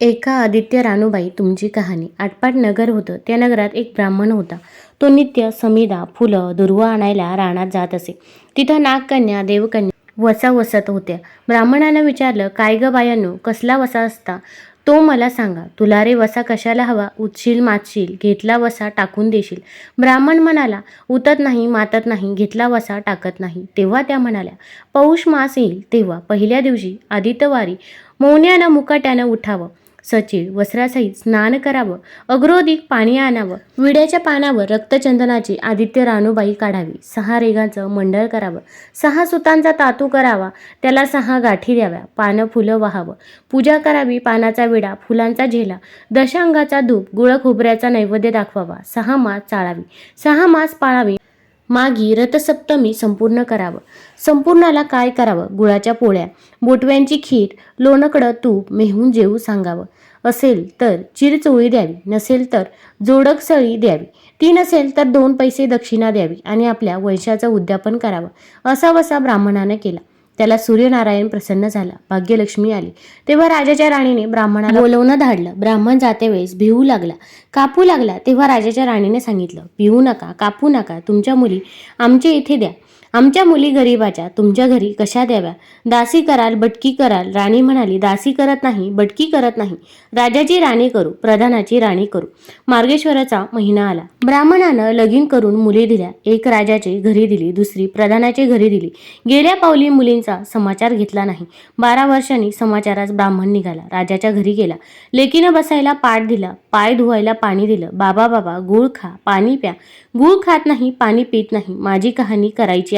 एका आदित्य रानूबाई तुमची कहाणी. आटपाट नगर होतं. त्या नगरात एक ब्राह्मण होता. तो नित्य समीदा फुलं दुर्वा आणायला रानात जात असे. तिथं नागकन्या देवकन्या वसा वसत होत्या. ब्राह्मणानं विचारलं काय ग बायांनो कसला वसा असता? तो मला सांगा तुला रे वसा कशाला हवा? उचशील मातशील घेतला वसा टाकून देशील. ब्राह्मण म्हणाला उतत नाही मातत नाही घेतला वसा टाकत नाही. तेव्हा त्या म्हणाल्या पौष मास येईल तेव्हा पहिल्या दिवशी आदित्यवारी मौन्यानं मुकाट्यानं उठावं. सचिव वस्त्रासहित स्नान करावं अग्रोधिक पाणी आणावं विड्याच्या पानावर रक्तचंदनाची आदित्य रानूबाई काढावी सहा रेगांचं मंडळ करावं सहा सुतांचा तातू करावा त्याला सहा गाठी द्याव्या पानं फुलं वाहावं पूजा करावी पानाचा विडा फुलांचा झेला दशांगाचा धूप गुळ खोबऱ्याचा नैवेद्य दाखवावा सहा मास चाळावी सहा मास पाळावी. मागी रथसप्तमी संपूर्ण करावं. संपूर्णाला काय करावं? गुळाच्या पोळ्या. बोटव्यांची खीर लोणकडं तूप मेहून जेवू सांगावं. असेल तर चिरचोळी द्यावी. नसेल तर जोडक सळी द्यावी. ती नसेल तर दोन पैसे दक्षिणा द्यावी आणि आपल्या वंशाचं उद्यापन करावं. असा वसा ब्राह्मणानं केला. त्याला सूर्यनारायण प्रसन्न झाला. भाग्यलक्ष्मी आली. तेव्हा राजाच्या राणीने ब्राह्मणाला बोलवणं धाडलं. ब्राह्मण जातेवेळेस भिवू लागला. कापू लागला तेव्हा राजाच्या राणीने सांगितलं भिवू नका कापू नका. तुमच्या मुली आमच्या इथे द्या. आमच्या मुली गरीबाच्या तुमच्या घरी कशा द्याव्या? दासी कराल बटकी कराल. राणी म्हणाली दासी करत नाही बटकी करत नाही. राजाची राणी करू प्रधानाची राणी करू. मार्गेश्वराचा महिना आला. ब्राह्मणानं लगीन करून मुली दिल्या. एक राजाची घरी दिली दुसरी प्रधानाची घरी दिली. गेल्या पावली मुलींचा समाचार घेतला नाही. बारा वर्षांनी समाचारास ब्राह्मण निघाला. राजाच्या घरी गेला. लेकीनं बसायला पाठ दिला. पाय धुवायला पाणी दिलं. बाबा बाबा गुळ खा पाणी प्या. गुळ खात नाही पाणी पित नाही. माझी कहाणी करायची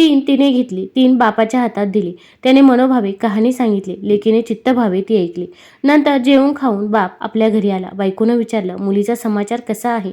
तीन तिने घेतली तीन बापाच्या हातात दिली. त्याने मनोभावे कहाणी सांगितली लेकीने चित्तभावे ती ऐकली. नंतर जेवून खाऊन बाप आपल्या घरी आला. बायकोनं विचारलं मुलीचा समाचार कसा आहे?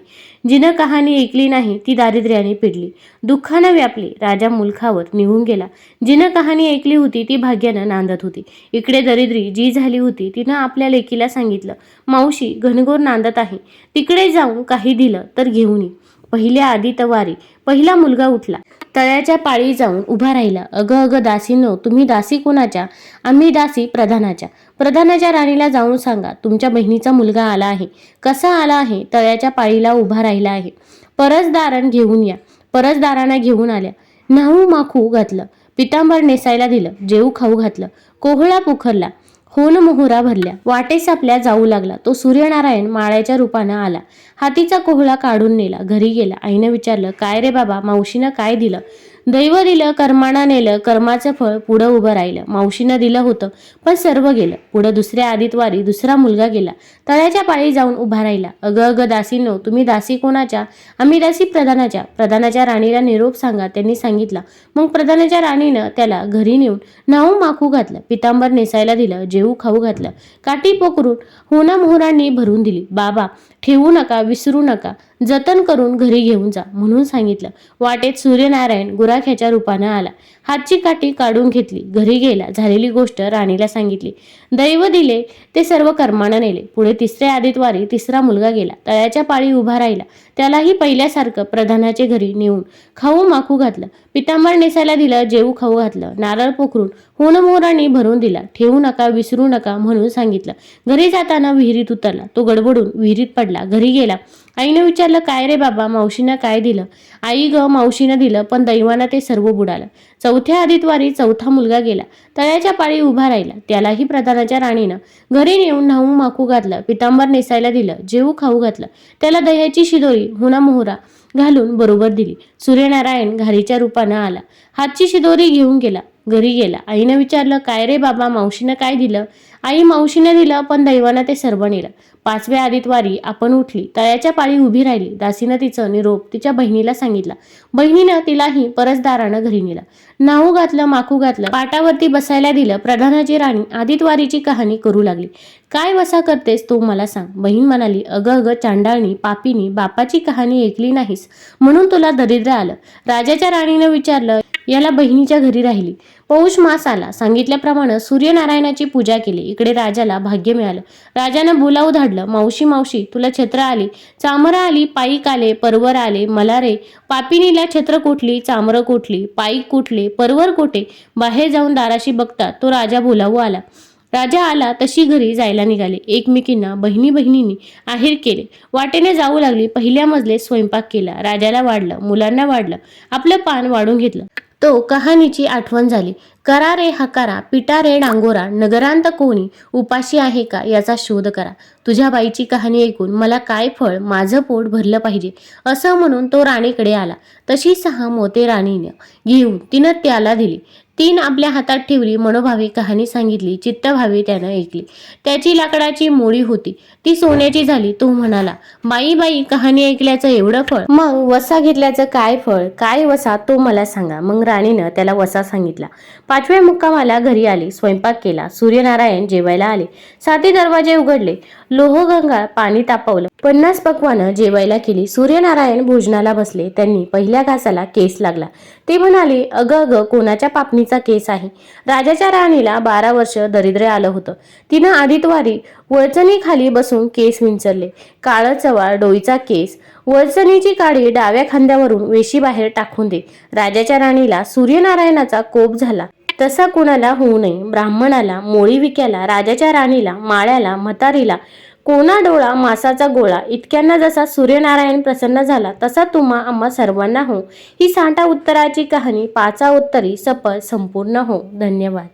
जिनं कहाणी ऐकली नाही ती दारिद्र्याने पिडली. दुःखानं व्यापली. राजा मुलखावर निघून गेला. जिनं कहाणी ऐकली होती ती भाग्यानं नांदत होती. इकडे दरिद्री जी झाली होती तिनं आपल्या लेकीला सांगितलं मावशी घनघोर नांदत आहे. तिकडे जाऊन काही दिलं तर घेऊन ये. पहिल्या आधी तवारी पहिला मुलगा उठला. तळ्याच्या पाळी जाऊन उभा राहिला. अगं अगं दासीनो तुम्ही दासी कोणाच्या? आम्ही दासी प्रधानाच्या. प्रधानाच्या राणीला जाऊन सांगा तुमच्या बहिणीचा मुलगा आला आहे. कसा आला आहे? तळ्याच्या पाळीला उभा राहिला आहे. परसदारण घेऊन या. परसदारांना घेऊन आल्या. न्हाऊ माखू घातलं. पितांबर नेसायला दिलं. जेऊ खाऊ घातलं. कोहळा पुखरला. होन मोहरा भरल्या. वाटेस आपल्या जाऊ लागला. तो सूर्यनारायण माळ्याच्या रूपानं आला. हातीचा कोहळा काढून नेला. घरी गेला. आईनं विचारलं काय रे बाबा मावशीनं काय दिलं? दैव दिलं कर्माना नेलं कर्माचं फळ पुढं उभं राहिलं. मावशीनं दिलं होतं पण सर्व गेलं. पुढं दुसऱ्या आदितवारी दुसरा मुलगा गेला. तळ्याच्या पाळी जाऊन उभा राहिला. अगं अगं दासीनो तुम्ही दासी कोणाच्या? आम्ही दासी प्रधानाच्या. प्रधानाच्या राणीला निरोप सांगा त्यांनी सांगितला. मग प्रधानाच्या राणीनं त्याला घरी नेऊन नाऊ माखू घातलं. पितांबर नेसायला दिलं जेऊ खाऊ घातलं. काठी पोकरून होना मोहरांनी भरून दिली. बाबा ठेवू नका विसरू नका. जतन करून घरी घेऊन जा म्हणून सांगितलं. वाटेत सूर्यनारायण गुरा गुराख्याच्या रूपानं आला. हातची काठी काढून घेतली. घरी गेला. झालेली गोष्ट राणीला सांगितली. दैव दिले ते सर्व कर्मानं नेले. पुढे तिसऱ्या आदितवारी तिसरा मुलगा गेला. तळ्याच्या पाळी उभा राहिला. त्यालाही पहिल्यासारखं प्रधानाचे घरी नेऊन खाऊ माखू घातलं. पितांबर नेसायला दिलं जेऊ खाऊ घातलं. नारळ पोखरून हुनमोरांनी भरून दिला. ठेवू नका विसरू नका म्हणून सांगितलं. घरी जाताना विहिरीत उतरला. तो गडबडून विहिरीत पडला. घरी गेला. आईनं विचारलं काय रे बाबा मावशीनं काय दिलं? आई ग मावशीनं दिलं पण दैवानं ते सर्व बुडालं. चौथ्या आदितवारी चौथा मुलगा गेला. तळ्याच्या पाळी उभा राहिला. त्यालाही प्रधानाच्या राणीनं घरी नेऊन न्हाऊ माकू घातलं. पितांबर नेसायला दिलं. जेऊ खाऊ घातलं. त्याला दह्याची शिदोरी हुना मोहरा घालून बरोबर दिली. सूर्यनारायण घारीच्या रूपानं आला. हातची शिदोरी घेऊन गेला. घरी गेला. आईनं विचारलं काय रे बाबा मावशीनं काय दिलं? आई मावशीनं दिलं पण दैवानं ते सर्व नेलं. पाचव्या आदितवारी आपण उठली. तळ्याच्या पाळी उभी राहिली. दासीनं तिचं निरोप तिच्या बहिणीला सांगितला. बहिणीनं तिलाही परसदारानं घरी नेलं. नाहू घातलं माकू घातलं पाटावरती बसायला दिलं प्रधानाची राणी आदितवारीची कहाणी करू लागली. काय वसा करतेस तू मला सांग. बहीण म्हणाली अगं अगं चांडाळणी पापीनी बापाची कहाणी ऐकली नाहीस. म्हणून तुला दरिद्र आलं. राजाच्या राणीनं विचारलं याला बहिणीच्या घरी राहिली. पौष मास आला. सांगितल्याप्रमाणे सूर्यनारायणाची पूजा केली. इकडे राजाला भाग्य मिळालं. राजानं बोलावू धाडलं मावशी मावशी तुला छत्र आली. चामरं आली पाईक आले परवर आले. मला रे पापिनीला छत्र कुठली चामरं कुठली पाईक कुठले परवर कोठे? बाहेर जाऊन दाराशी बघता तो राजा बोलावू आला. राजा आला तशी घरी जायला निघाले. एकमेकींना बहिणी बहिणींनी आहेर केले. वाटेने जाऊ लागली. पहिल्या मजले स्वयंपाक केला. राजाला वाढलं. मुलांना वाढलं. आपलं पान वाढून घेतलं. तो कहाणीची आठवण झाली. करा रे हकारा पिटा रे डांगोरा नगरांत कोणी उपाशी आहे का याचा शोध करा. तुझ्या बाईची कहाणी ऐकून मला काय फळ माझं पोट भरलं पाहिजे असं म्हणून तो राणीकडे आला. तशी सहा मोते राणीनं घेऊन तिनं त्याला दिली. तीन आपल्या हातात ठेवली मनोभावी कहाणी सांगितली चित्तभावी त्यानं ऐकली. त्याची लाकडाची मोळी होती. ती सोन्याची झाली तो म्हणाला बाई बाई कहाणी ऐकल्याचं एवढं फळ? मग वसा घेतल्याचं काय फळ? काय वसा? तो मला सांगा. मग राणीनं त्याला वसा सांगितला. पाचव्या मुक्कामाला घरी आली स्वयंपाक केला. सूर्यनारायण जेवायला आले. साती दरवाजे उघडले. लोहगंगा पाणी तापवलं. पन्नास पक्वानं जेवायला केली. सूर्यनारायण भोजनाला बसले. त्यांनी पहिल्या घासाला केस लागला. ते म्हणाले अगं अगं कोणाच्या पापणीचा केस आहे? राजाच्या राणीला बारा वर्ष दरिद्र आलं होतं. तिनं आदितवारी वळचणीखाली बसून केस विंचरले. काळं चवाळ डोईचा केस. वळचणीची काडी डाव्या खांद्यावरून वेशी बाहेर टाकून दे. राजाच्या राणीला सूर्यनारायणाचा कोप झाला. तसा कोणाला होऊ नये. ब्राह्मणाला मोळी विक्याला राजाच्या राणीला माळ्याला म्हातारीला कोणा डोळा मासाचा गोळा. इतक्यांना जसा सूर्यनारायण प्रसन्न झाला तसा तुम्हा आम्हा सर्वांना हो. ही साठा उत्तराची कहाणी पाचा उत्तरी सफल संपूर्ण हो. धन्यवाद.